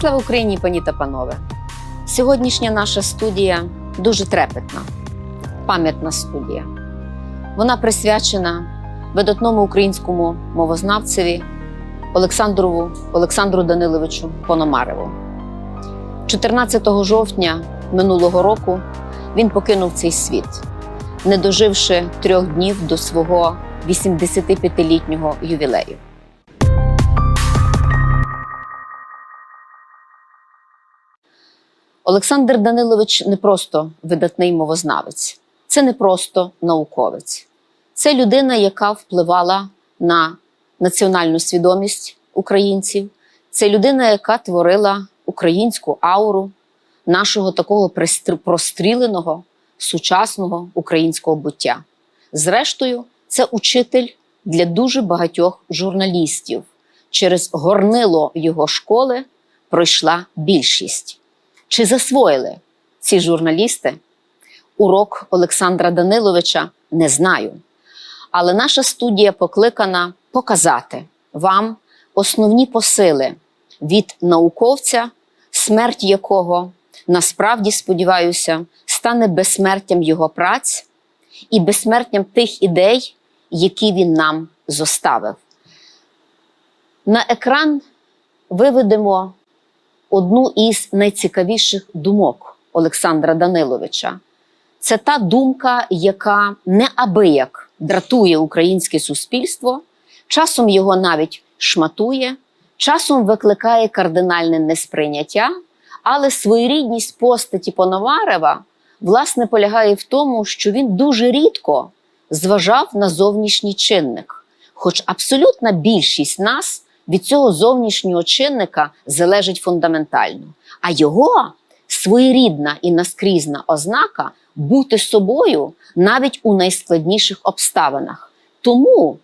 Слава Україні, пані та панове! Сьогоднішня наша студія дуже трепетна, пам'ятна студія. Вона присвячена видатному українському мовознавцеві Олександрову Олександру Даниловичу Пономареву. 14 жовтня минулого року він покинув цей світ, не доживши трьох днів до свого 85-літнього ювілею. Олександр Данилович не просто видатний мовознавець, це не просто науковець, це людина, яка впливала на національну свідомість українців. Це людина, яка творила українську ауру нашого такого простріленого сучасного українського буття. Зрештою, це учитель для дуже багатьох журналістів. Через горнило його школи пройшла більшість. Чи засвоїли ці журналісти урок Олександра Даниловича? Не знаю. Але наша студія покликана показати вам основні посили від науковця, смерть якого насправді сподіваюся стане безсмертям його праць і безсмертям тих ідей, які він нам зоставив. На екран виведемо одну із найцікавіших думок Олександра Даниловича. Це та думка, яка неабияк дратує українське суспільство, часом його навіть шматує, часом викликає кардинальне несприйняття, але своєрідність постаті Пономарева власне полягає в тому, що він дуже рідко зважав на зовнішній чинник. Хоч абсолютна більшість нас від цього зовнішнього чинника залежить фундаментально. А його своєрідна і наскрізна ознака бути собою навіть у найскладніших обставинах. Тому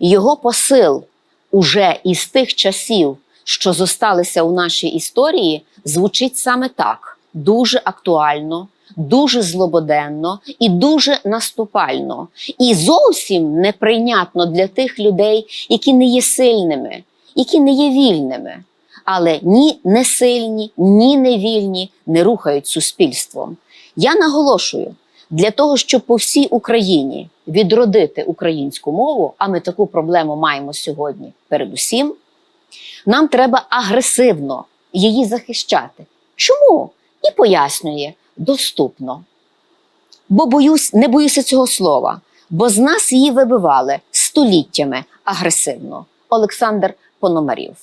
його посил уже із тих часів, що зосталися у нашій історії, звучить саме так: дуже актуально, дуже злободенно і дуже наступально. І зовсім неприйнятно для тих людей, які не є сильними, які не є вільними. Але ні несильні, ні невільні не рухають суспільством. Я наголошую, для того, щоб по всій Україні відродити українську мову, а ми таку проблему маємо сьогодні передусім, нам треба агресивно її захищати. Чому? І пояснює доступно. Бо боюсь, не боюся цього слова, бо з нас її вибивали століттями агресивно. Олександр Пономарів.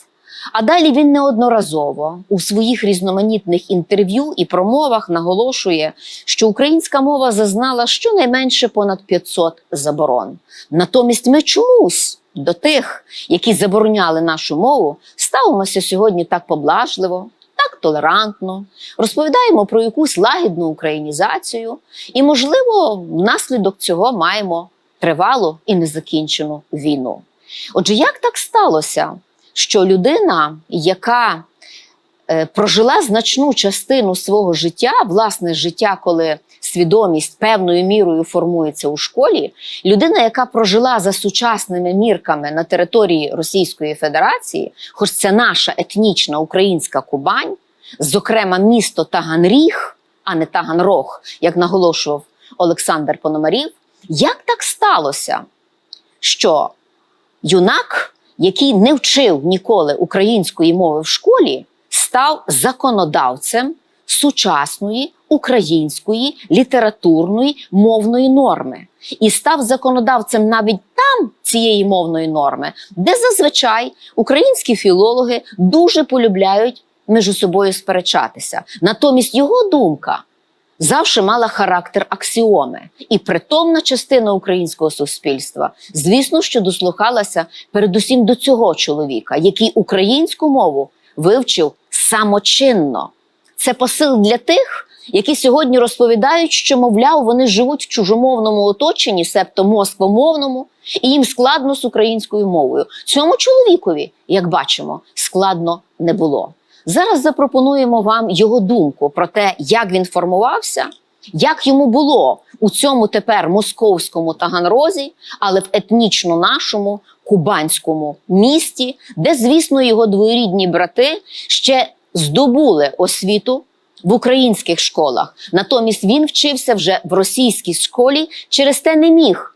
А далі він неодноразово у своїх різноманітних інтерв'ю і промовах наголошує, що українська мова зазнала щонайменше понад 500 заборон. Натомість ми чомусь до тих, які забороняли нашу мову, ставимося сьогодні так поблажливо, так толерантно, розповідаємо про якусь лагідну українізацію, і, можливо, внаслідок цього маємо тривалу і незакінчену війну. Отже, як так сталося, що людина, яка е, прожила значну частину свого життя, власне життя, коли свідомість певною мірою формується у школі, людина, яка прожила за сучасними мірками на території Російської Федерації, хоч це наша етнічна українська Кубань, зокрема місто Таганріг, а не Таганрог, як наголошував Олександр Пономарів, як так сталося, що юнак, який не вчив ніколи української мови в школі, став законодавцем сучасної української літературної мовної норми і став законодавцем навіть там цієї мовної норми, де зазвичай українські філологи дуже полюбляють між собою сперечатися. Натомість його думка завжди мала характер аксіоми, і притомна частина українського суспільства, звісно, що дослухалася передусім до цього чоловіка, який українську мову вивчив самочинно. Це посил для тих, які сьогодні розповідають, що, мовляв, вони живуть в чужомовному оточенні, себто москвомовному, і їм складно з українською мовою. Цьому чоловікові, як бачимо, складно не було. Зараз запропонуємо вам його думку про те, як він формувався, як йому було у цьому тепер московському Таганрозі, але в етнічно нашому кубанському місті, де, звісно, його двоюрідні брати ще здобули освіту в українських школах. Натомість він вчився вже в російській школі, через те не міг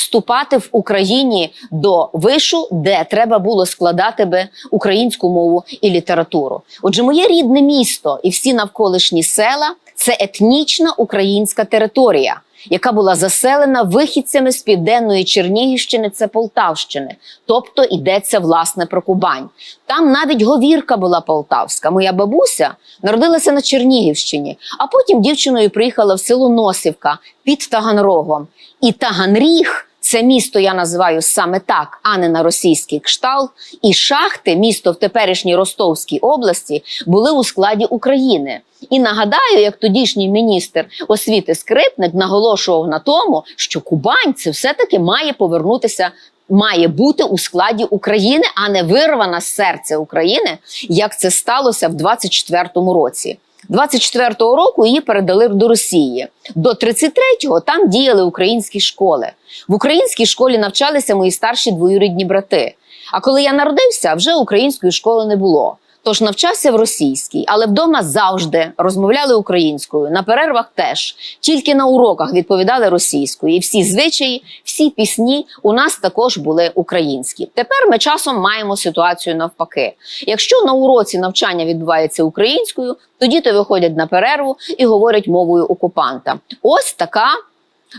вступати в Україні до вишу, де треба було складати би українську мову і літературу. Отже, моє рідне місто і всі навколишні села це етнічна українська територія. Яка була заселена вихідцями з південної Чернігівщини, це Полтавщини, тобто йдеться власне про Кубань. Там навіть говірка була полтавська. Моя бабуся народилася на Чернігівщині, а потім дівчиною приїхала в село Носівка під Таганрогом. І Таганріг це місто я називаю саме так, а не на російський кшталт. І шахти, місто в теперішній Ростовській області, були у складі України. І нагадаю, як тодішній міністр освіти Скрипник наголошував на тому, що Кубань це все-таки має повернутися. Має бути у складі України, а не вирвана з серця України, як це сталося в 24-му році. 24-го року її передали до Росії. До 33-го там діяли українські школи. В українській школі навчалися мої старші двоюрідні брати. А коли я народився, вже української школи не було. Тож навчався в російській, але вдома завжди розмовляли українською. На перервах теж тільки на уроках відповідали російською. І всі звичаї, всі пісні у нас також були українські. Тепер ми часом маємо ситуацію навпаки. Якщо на уроці навчання відбувається українською, то виходять на перерву і говорять мовою окупанта. Ось така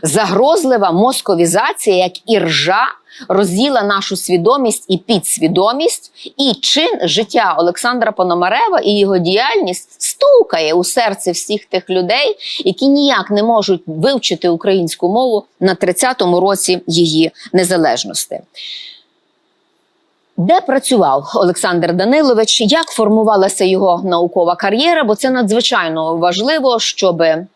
загрозлива московізація, як іржа, розділа нашу свідомість і підсвідомість, і чин життя Олександра Пономарева і його діяльність стукає у серце всіх тих людей, які ніяк не можуть вивчити українську мову на 30-му році її незалежності. Де працював Олександр Данилович? Як формувалася його наукова кар'єра? Бо це надзвичайно важливо, щоби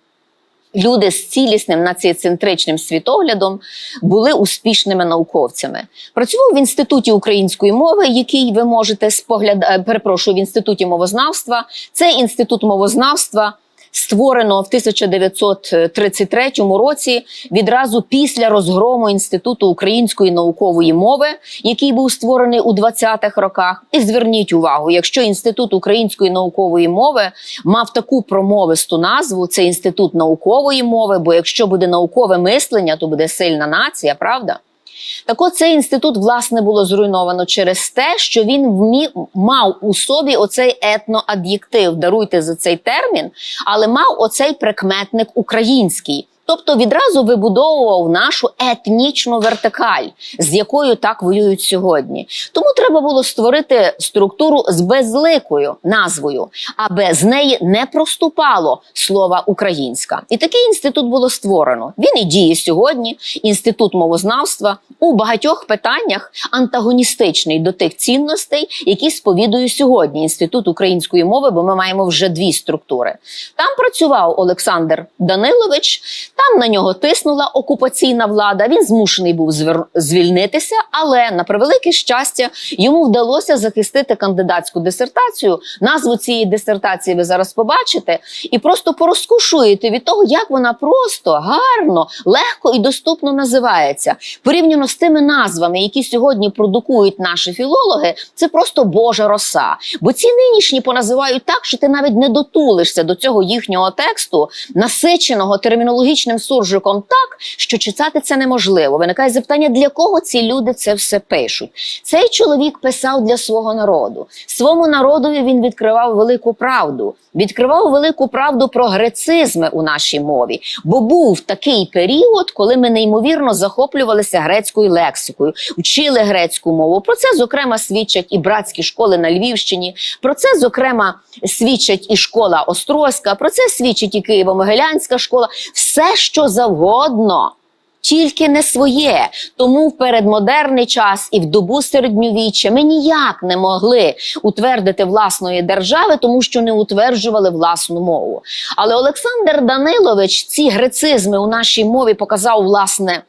люди з цілісним націоцентричним світоглядом були успішними науковцями. Працював в інституті української мови, який ви можете споглядати, перепрошую в інституті мовознавства. Це інститут мовознавства. Створено в 1933 році відразу після розгрому інституту української наукової мови, який був створений у 20-х роках. І зверніть увагу, якщо інститут української наукової мови мав таку промовисту назву, це інститут наукової мови. Бо якщо буде наукове мислення, то буде сильна нація, правда? Так от цей інститут, власне, було зруйновано через те, що він вмі... мав у собі оцей етноад'єктив, даруйте за цей термін, але мав оцей прикметник український. Тобто відразу вибудовував нашу етнічну вертикаль, з якою так воюють сьогодні. Тому треба було створити структуру з безликою назвою, аби з неї не проступало слова українська. І такий інститут було створено. Він і діє сьогодні. Інститут мовознавства у багатьох питаннях антагоністичний до тих цінностей, які сповідує сьогодні інститут української мови, бо ми маємо вже дві структури. Там працював Олександр Данилович. Там на нього тиснула окупаційна влада. Він змушений був звільнитися, але на превелике щастя йому вдалося захистити кандидатську дисертацію. Назву цієї дисертації ви зараз побачите, і просто порозкушуєте від того, як вона просто гарно, легко і доступно називається. Порівняно з тими назвами, які сьогодні продукують наші філологи, це просто Божа роса. Бо ці нинішні поназивають так, що ти навіть не дотулишся до цього їхнього тексту, насиченого термінологічним суржиком так, що читати це неможливо. Виникає запитання, для кого ці люди це все пишуть. Цей чоловік писав для свого народу. Своєму народу він відкривав велику правду. Відкривав велику правду про грецизми у нашій мові, бо був такий період, коли ми неймовірно захоплювалися грецькою лексикою, вчили грецьку мову. Про це зокрема свідчать і братські школи на Львівщині. Про це зокрема свідчить і школа Острозька. Про це свідчить і Києво-Могилянська школа. Все, що завгодно. Тільки не своє, тому в передмодерний час і в добу середньовіччя ми ніяк не могли утвердити власної держави, тому що не утверджували власну мову. Але Олександр Данилович ці грецизми у нашій мові показав власне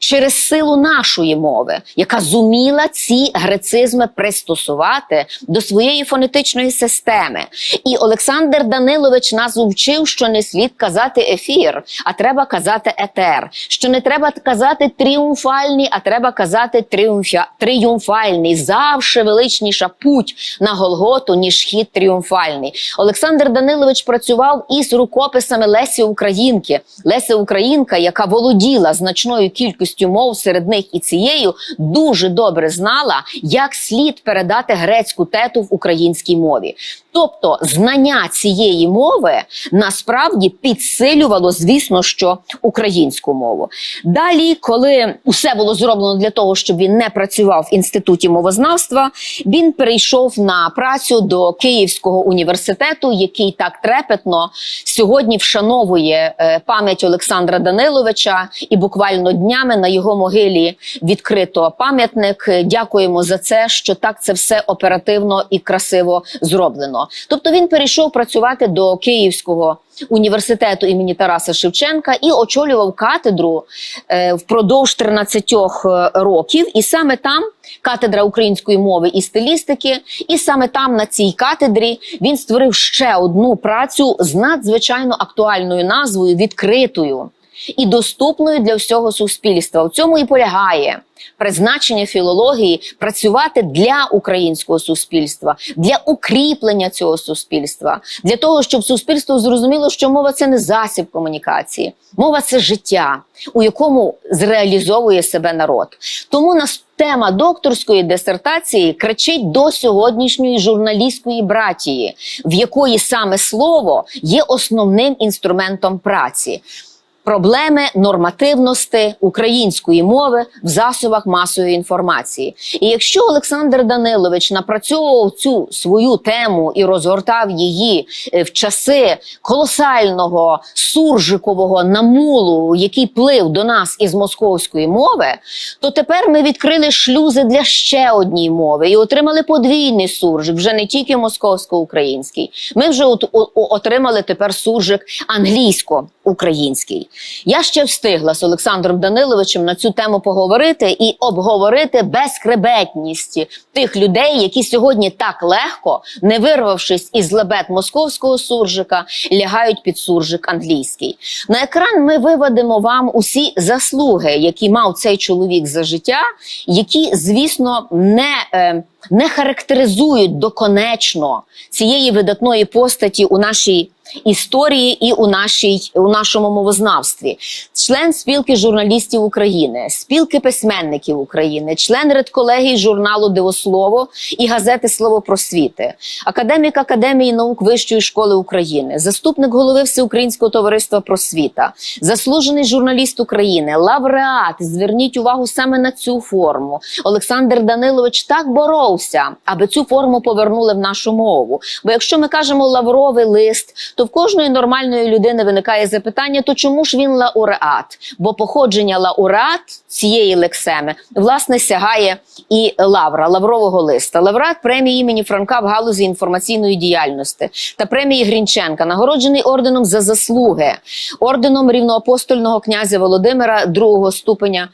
через силу нашої мови, яка зуміла ці грецизми пристосувати до своєї фонетичної системи. І Олександр Данилович нас вчив, що не слід казати ефір, а треба казати етер. Що не треба казати тріумфальний, а треба казати тріумфя... тріумфальний. Завше величніша путь на Голготу, ніж хід тріумфальний. Олександр Данилович працював із рукописами Лесі Українки. Леся Українка, яка володіла значною кількістю мов, серед них і цією, дуже добре знала, як слід передати грецьку тету в українській мові. Тобто знання цієї мови насправді підсилювало, звісно, що українську мову. Далі, коли усе було зроблено для того, щоб він не працював в інституті мовознавства, він перейшов на працю до Київського університету, який так трепетно сьогодні вшановує е, пам'ять Олександра Даниловича, і буквально днями на його могилі відкрито пам'ятник. Дякуємо за це, що так це все оперативно і красиво зроблено. Тобто він перейшов працювати до Київського університету імені Тараса Шевченка і очолював катедру е, впродовж 13 років. І саме там катедра української мови і стилістики, і саме там на цій катедрі він створив ще одну працю з надзвичайно актуальною назвою відкритою і доступною для всього суспільства. В цьому і полягає призначення філології працювати для українського суспільства, для укріплення цього суспільства, для того, щоб суспільство зрозуміло, що мова це не засіб комунікації, мова це життя, у якому зреалізовує себе народ. Тому нас тема докторської дисертації кричить до сьогоднішньої журналістської братії, в якої саме слово є основним інструментом праці. Проблеми нормативності української мови в засобах масової інформації. І якщо Олександр Данилович напрацьовував цю свою тему і розгортав її е, в часи колосального суржикового намулу, який плив до нас із московської мови, то тепер ми відкрили шлюзи для ще однієї мови і отримали подвійний суржик, вже не тільки московсько-український. Ми вже от, отримали тепер суржик англійсько-український. Я ще встигла з Олександром Даниловичем на цю тему поговорити і обговорити безкребетність тих людей, які сьогодні так легко, не вирвавшись із лебед московського суржика, лягають під суржик англійський. На екран ми виведемо вам усі заслуги, які мав цей чоловік за життя, які, звісно, не. Е, не характеризують доконечно цієї видатної постаті у нашій історії і у нашій у нашому мовознавстві, член спілки журналістів України, спілки письменників України, член редколегії журналу Дивослово і газети Слово просвіти, академік Академії наук Вищої школи України, заступник голови Всеукраїнського товариства просвіта, заслужений журналіст України, лауреат. Зверніть увагу саме на цю форму. Олександр Данилович так боровся, аби цю форму повернули в нашу мову. Бо якщо ми кажемо лавровий лист, то в кожної нормальної людини виникає запитання: то чому ж він лауреат? Бо походження лауреат цієї лексеми власне сягає і лавра лаврового листа. Лауреат премії імені Франка в галузі інформаційної діяльності та премії Грінченка, нагороджений орденом за заслуги, орденом рівноапостольного князя Володимира другого ступеня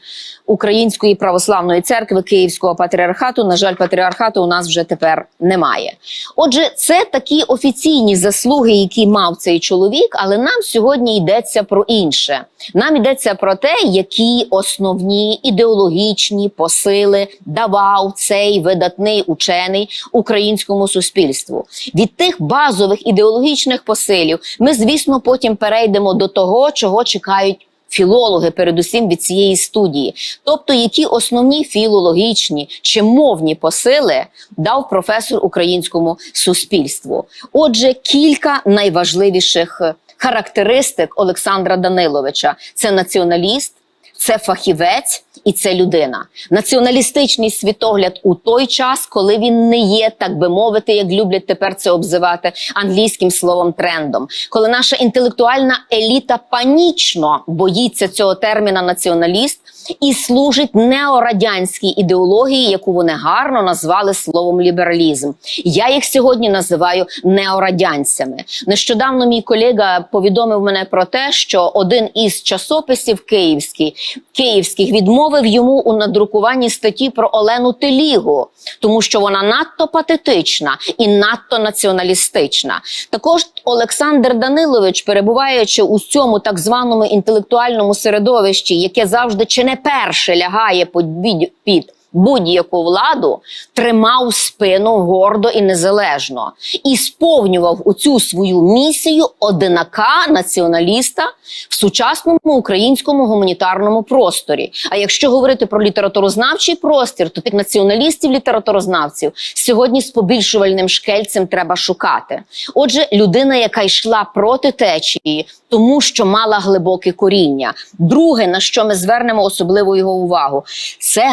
Української православної церкви Київського патріархату. На жаль, патріархату у нас вже тепер немає. Отже, це такі офіційні заслуги, які мав цей чоловік, але нам сьогодні йдеться про інше. Нам йдеться про те, які основні ідеологічні посили давав цей видатний учений українському суспільству. Від тих базових ідеологічних посилів ми, звісно, потім перейдемо до того, чого чекають. Філологи, передусім від цієї студії, тобто які основні філологічні чи мовні посили дав професор українському суспільству. Отже, кілька найважливіших характеристик Олександра Даниловича: це націоналіст, це фахівець і це людина. Націоналістичний світогляд у той час, коли він не є, так би мовити, як люблять тепер це обзивати англійським словом трендом, коли наша інтелектуальна еліта панічно боїться цього терміна націоналіст і служить неорадянській ідеології, яку вони гарно назвали словом лібералізм. Я їх сьогодні називаю неорадянцями. Нещодавно мій колега повідомив мене про те, що один із часописів київський, київських відмовив йому у надрукуванні статті про Олену Телігу, тому що вона надто патетична і надто націоналістична. Також Олександр Данилович, перебуваючи у цьому так званому інтелектуальному середовищі, яке завжди чи не перше лягає під, під будь-яку владу, тримав спину гордо і незалежно і сповнював у цю свою місію одинака націоналіста в сучасному українському гуманітарному просторі. А якщо говорити про літературознавчий простір, то тих націоналістів, літературознавців сьогодні з побільшувальним шкельцем треба шукати. Отже, людина, яка йшла проти течії, тому що мала глибоке коріння. Друге, на що ми звернемо особливу його увагу, це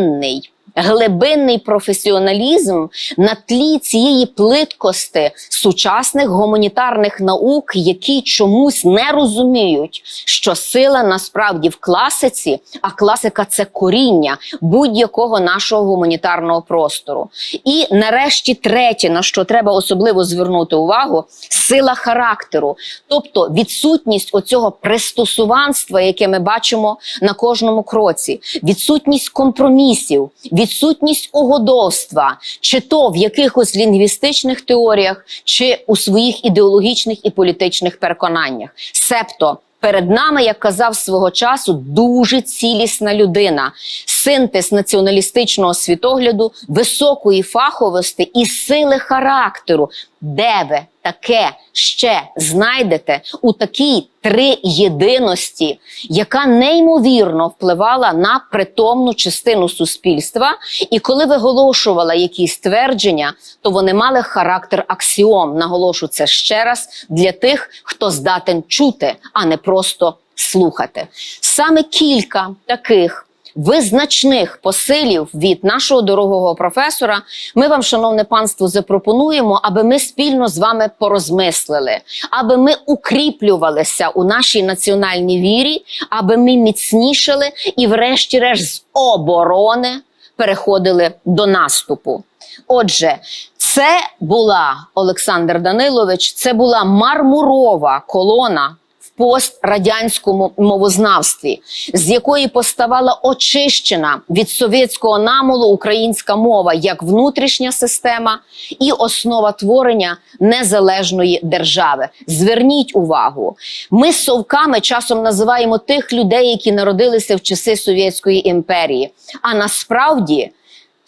глибинний. Глибинний професіоналізм на тлі цієї плиткости сучасних гуманітарних наук, які чомусь не розуміють, що сила насправді в класиці, а класика це коріння будь-якого нашого гуманітарного простору. І нарешті, третє, на що треба особливо звернути увагу, сила характеру, тобто відсутність оцього пристосуванства, яке ми бачимо на кожному кроці, відсутність компромісів відсутність угодовства, чи то в якихось лінгвістичних теоріях, чи у своїх ідеологічних і політичних переконаннях. Себто перед нами, як казав свого часу, дуже цілісна людина, синтез націоналістичного світогляду, високої фаховості і сили характеру, де ви таке ще знайдете у такій триєдиності, яка неймовірно впливала на притомну частину суспільства, і коли виголошувала якісь твердження, то вони мали характер аксіом. Наголошу це ще раз для тих, хто здатен чути, а не просто слухати. Саме кілька таких визначних посилів від нашого дорогого професора, ми вам, шановне панство, запропонуємо, аби ми спільно з вами порозмислили, аби ми укріплювалися у нашій національній вірі, аби ми міцнішали і, врешті-решт, з оборони переходили до наступу. Отже, це була Олександр Данилович, це була мармурова колона пострадянському мовознавстві, з якої поставала очищена від совєтського намолу українська мова як внутрішня система і основа творення незалежної держави. Зверніть увагу, ми совками часом називаємо тих людей, які народилися в часи Совєтської імперії, а насправді.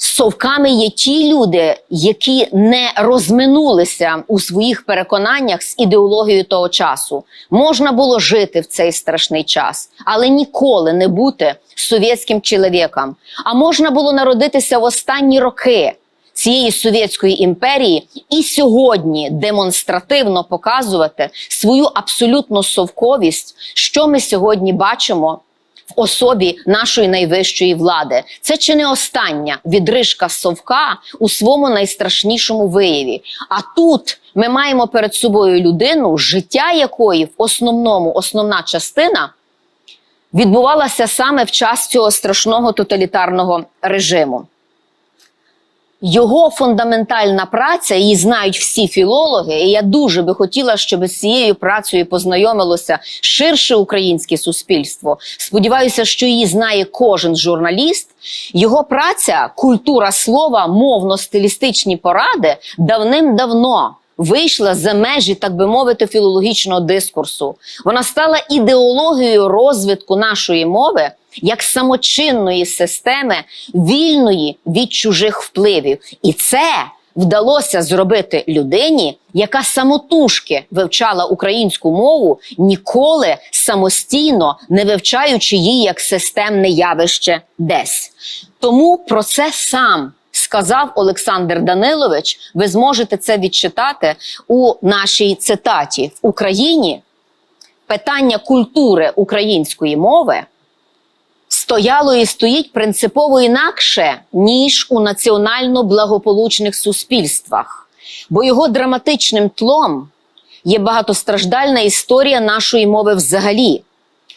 Совками є ті люди, які не розминулися у своїх переконаннях з ідеологією того часу. Можна було жити в цей страшний час, але ніколи не бути совєтським чоловіком. А можна було народитися в останні роки цієї совєтської імперії і сьогодні демонстративно показувати свою абсолютну совковість, що ми сьогодні бачимо особі нашої найвищої влади. Це чи не остання відрижка совка у своєму найстрашнішому вияві? А тут ми маємо перед собою людину, життя якої в основному основна частина відбувалася саме в час цього страшного тоталітарного режиму. Його фундаментальна праця, її знають всі філологи, і я дуже би хотіла, щоб з цією працею познайомилося ширше українське суспільство. Сподіваюся, що її знає кожен журналіст. Його праця, культура слова, мовно-стилістичні поради давним-давно. Вийшла за межі, так би мовити, філологічного дискурсу. Вона стала ідеологією розвитку нашої мови як самочинної системи, вільної від чужих впливів. І це вдалося зробити людині, яка самотужки вивчала українську мову, ніколи самостійно не вивчаючи її як системне явище десь. Тому про це сам. Сказав Олександр Данилович, ви зможете це відчитати у нашій цитаті в Україні. Питання культури української мови стояло і стоїть принципово інакше, ніж у національно благополучних суспільствах, бо його драматичним тлом є багатостраждальна історія нашої мови взагалі,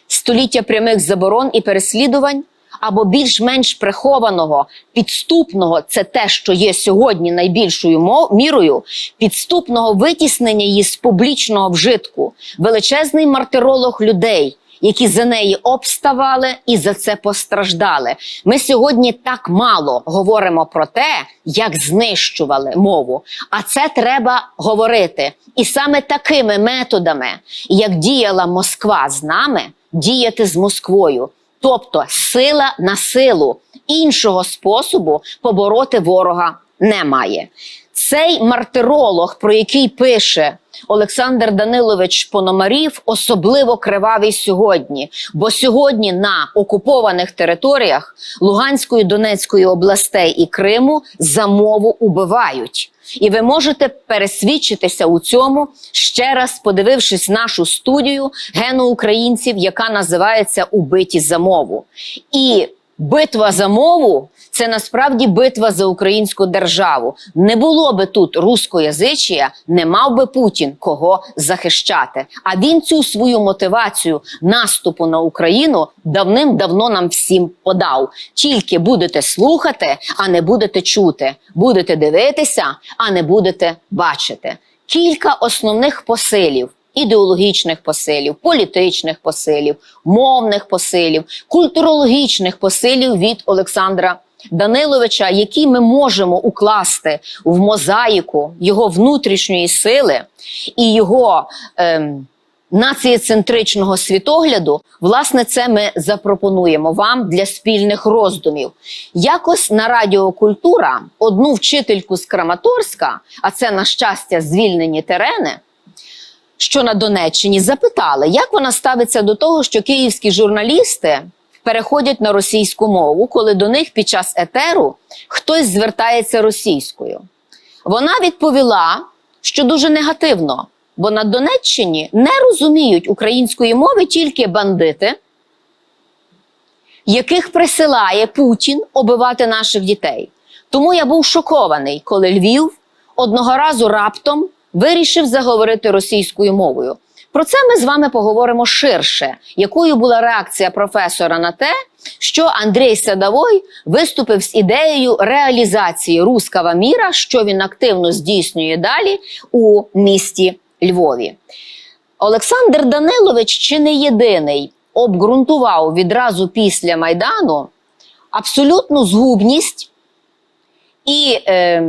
століття прямих заборон і переслідувань. Або більш-менш прихованого, підступного це те, що є сьогодні найбільшою мірою, підступного витіснення її з публічного вжитку, величезний мартиролог людей, які за неї обставали і за це постраждали. Ми сьогодні так мало говоримо про те, як знищували мову. А це треба говорити. І саме такими методами, як діяла Москва з нами, діяти з Москвою. Тобто сила на силу іншого способу побороти ворога немає. Цей мартиролог, про який пише Олександр Данилович Пономарів, особливо кривавий сьогодні, бо сьогодні на окупованих територіях Луганської Донецької областей і Криму за мову убивають. І ви можете пересвідчитися у цьому ще раз, подивившись нашу студію гену українців, яка називається Убиті за мову. І битва за мову це насправді битва за українську державу. Не було би тут рускоязичія, не мав би Путін кого захищати. А він цю свою мотивацію наступу на Україну давним-давно нам всім подав. Тільки будете слухати, а не будете чути. Будете дивитися, а не будете бачити. Кілька основних посилів. Ідеологічних посилів, політичних посилів, мовних посилів, культурологічних посилів від Олександра Даниловича, які ми можемо укласти в мозаїку його внутрішньої сили і його ем, націєцентричного світогляду, власне, це ми запропонуємо вам для спільних роздумів. Якось на Радіо Культура одну вчительку з Краматорська, а це на щастя звільнені терени. Що на Донеччині запитали, як вона ставиться до того, що київські журналісти переходять на російську мову, коли до них під час етеру хтось звертається російською. Вона відповіла, що дуже негативно, бо на Донеччині не розуміють української мови тільки бандити, яких присилає Путін обивати наших дітей. Тому я був шокований, коли Львів одного разу раптом вирішив заговорити російською мовою. Про це ми з вами поговоримо ширше, якою була реакція професора на те, що Андрій Садовой виступив з ідеєю реалізації руского міра, що він активно здійснює далі у місті Львові. Олександр Данилович чи не єдиний обґрунтував відразу після Майдану абсолютну згубність і е,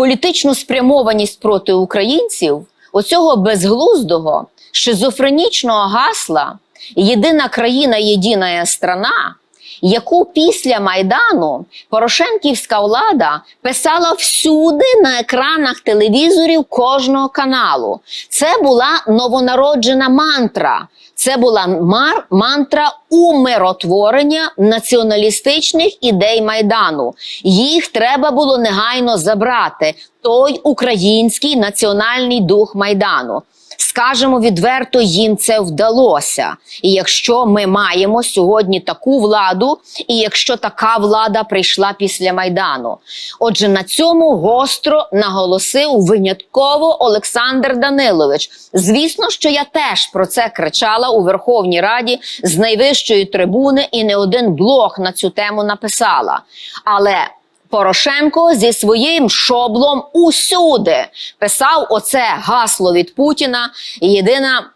політичну спрямованість проти українців оцього безглуздого шизофренічного гасла Єдина країна, єдина страна, яку після Майдану Порошенківська влада писала всюди на екранах телевізорів кожного каналу. Це була новонароджена мантра. Це була мар мантра умиротворення націоналістичних ідей майдану. Їх треба було негайно забрати. Той український національний дух майдану. Скажемо відверто, їм це вдалося. І якщо ми маємо сьогодні таку владу, і якщо така влада прийшла після майдану, отже, на цьому гостро наголосив винятково Олександр Данилович. Звісно, що я теж про це кричала у Верховній Раді з найвищої трибуни, і не один блог на цю тему написала. Але Порошенко зі своїм шоблом усюди писав оце гасло від Путіна. Єдина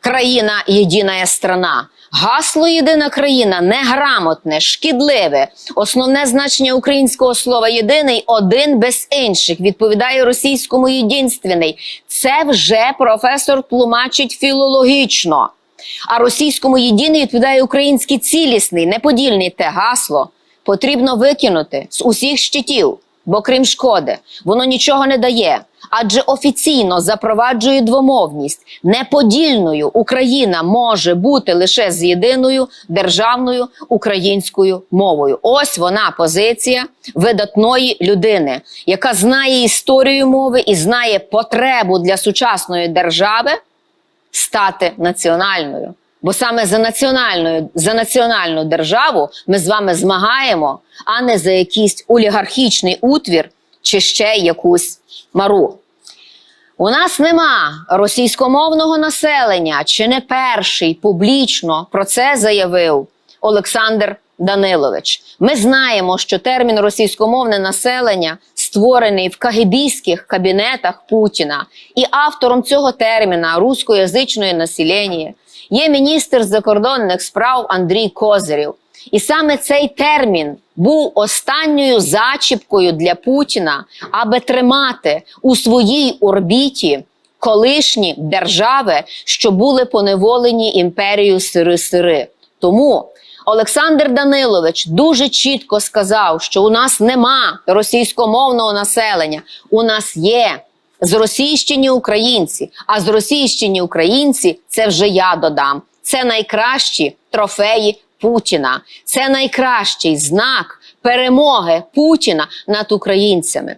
країна, єдина страна. Гасло єдина країна неграмотне, шкідливе. Основне значення українського слова єдиний один без інших. Відповідає російському єдинственний. Це вже професор тлумачить філологічно. А російському єдиний відповідає український цілісний, неподільний те гасло потрібно викинути з усіх щитів, бо крім шкоди, воно нічого не дає. Адже офіційно запроваджує двомовність. Неподільною Україна може бути лише з єдиною державною українською мовою. Ось вона позиція видатної людини, яка знає історію мови і знає потребу для сучасної держави стати національною. Бо саме за національною за національну державу ми з вами змагаємо, а не за якийсь олігархічний утвір чи ще якусь мару. У нас нема російськомовного населення, чи не перший публічно про це заявив Олександр Данилович. Ми знаємо, що термін російськомовне населення створений в кагибійських кабінетах Путіна, і автором цього терміна рускоязичної населення є міністр закордонних справ Андрій Козирєв. І саме цей термін був останньою зачіпкою для Путіна, аби тримати у своїй орбіті колишні держави, що були поневолені імперією Сири-Сири. Тому Олександр Данилович дуже чітко сказав, що у нас нема російськомовного населення, у нас є зросійщені українці. А зросійщені українці це вже я додам. Це найкращі трофеї Путіна. Це найкращий знак перемоги Путіна над українцями.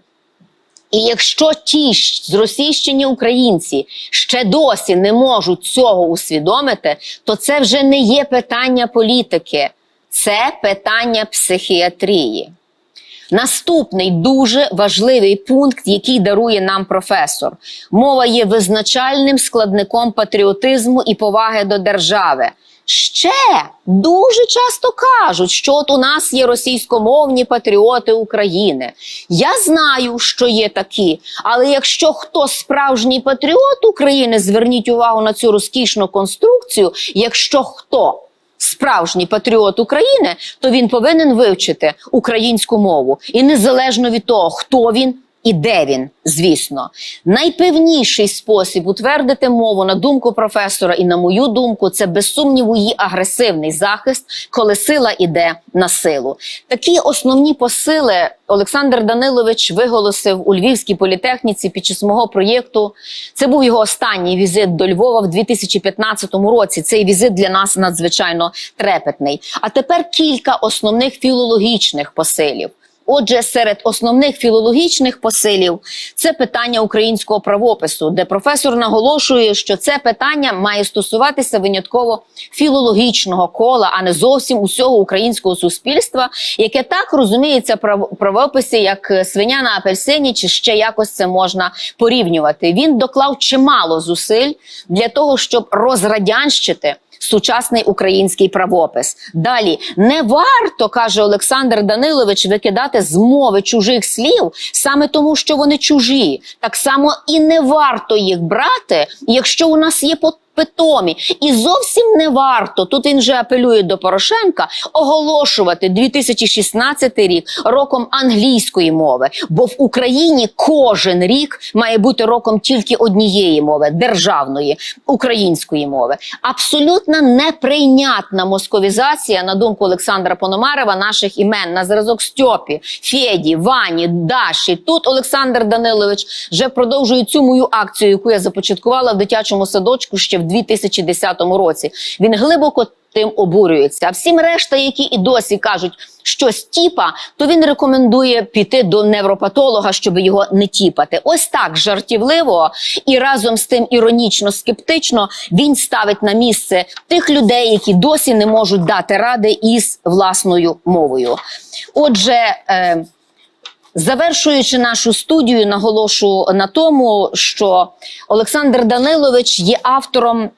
І якщо ті ж зросійщені українці ще досі не можуть цього усвідомити, то це вже не є питання політики, це питання психіатрії. Наступний дуже важливий пункт, який дарує нам професор. Мова є визначальним складником патріотизму і поваги до держави. Ще дуже часто кажуть, що от у нас є російськомовні патріоти України. Я знаю, що є такі, але якщо хто справжній патріот України, зверніть увагу на цю розкішну конструкцію. Якщо хто справжній патріот України, то він повинен вивчити українську мову. І незалежно від того, хто він і де він, звісно, найпевніший спосіб утвердити мову на думку професора, і на мою думку, це без сумніву її агресивний захист, коли сила іде на силу. Такі основні посили Олександр Данилович виголосив у Львівській політехніці під час мого проєкту. Це був його останній візит до Львова в 2015 році. Цей візит для нас надзвичайно трепетний. А тепер кілька основних філологічних посилів. Отже, серед основних філологічних посилів це питання українського правопису, де професор наголошує, що це питання має стосуватися винятково філологічного кола, а не зовсім усього українського суспільства, яке так розуміється прав- правописі, як свиня на апельсині, чи ще якось це можна порівнювати. Він доклав чимало зусиль для того, щоб розрадянщити сучасний український правопис. Далі не варто, каже Олександр Данилович, викидати з мови чужих слів саме тому, що вони чужі. Так само і не варто їх брати, якщо у нас є по- питомі. І зовсім не варто, тут він же апелює до Порошенка, оголошувати 2016 рік роком англійської мови. Бо в Україні кожен рік має бути роком тільки однієї мови державної української мови. Абсолютно неприйнятна московізація, на думку Олександра Пономарева, наших імен на зразок Стьопі, Феді, Вані, Даші. Тут Олександр Данилович вже продовжує цю мою акцію, яку я започаткувала в дитячому садочку ще в 2010 році. Він глибоко тим обурюється. А всім решта, які і досі кажуть щось тіпа, то він рекомендує піти до невропатолога, щоб його не тіпати. Ось так жартівливо і разом з тим іронічно скептично він ставить на місце тих людей, які досі не можуть дати ради із власною мовою. Отже. Е, Завершуючи нашу студію, наголошу на тому, що Олександр Данилович є автором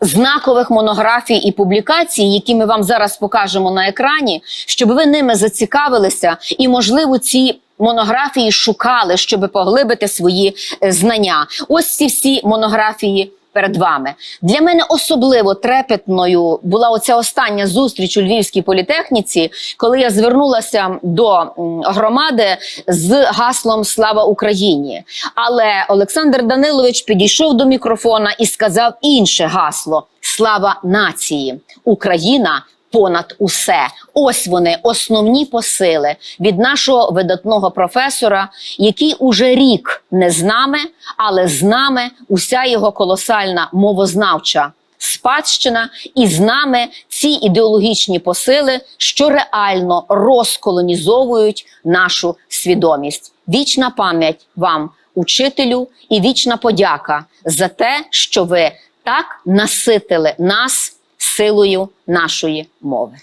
знакових монографій і публікацій, які ми вам зараз покажемо на екрані, щоб ви ними зацікавилися і, можливо, ці. Монографії шукали, щоб поглибити свої е, знання. Ось ці всі монографії перед вами. Для мене особливо трепетною була оця остання зустріч у Львівській політехніці, коли я звернулася до громади з гаслом Слава Україні. Але Олександр Данилович підійшов до мікрофона і сказав інше гасло: Слава нації! Україна понад усе. Ось вони основні посили від нашого видатного професора, який уже рік не з нами, але з нами уся його колосальна мовознавча. Спадщина і з нами ці ідеологічні посили, що реально розколонізовують нашу свідомість. Вічна пам'ять вам, учителю, і вічна подяка за те, що ви так наситили нас силою нашої мови.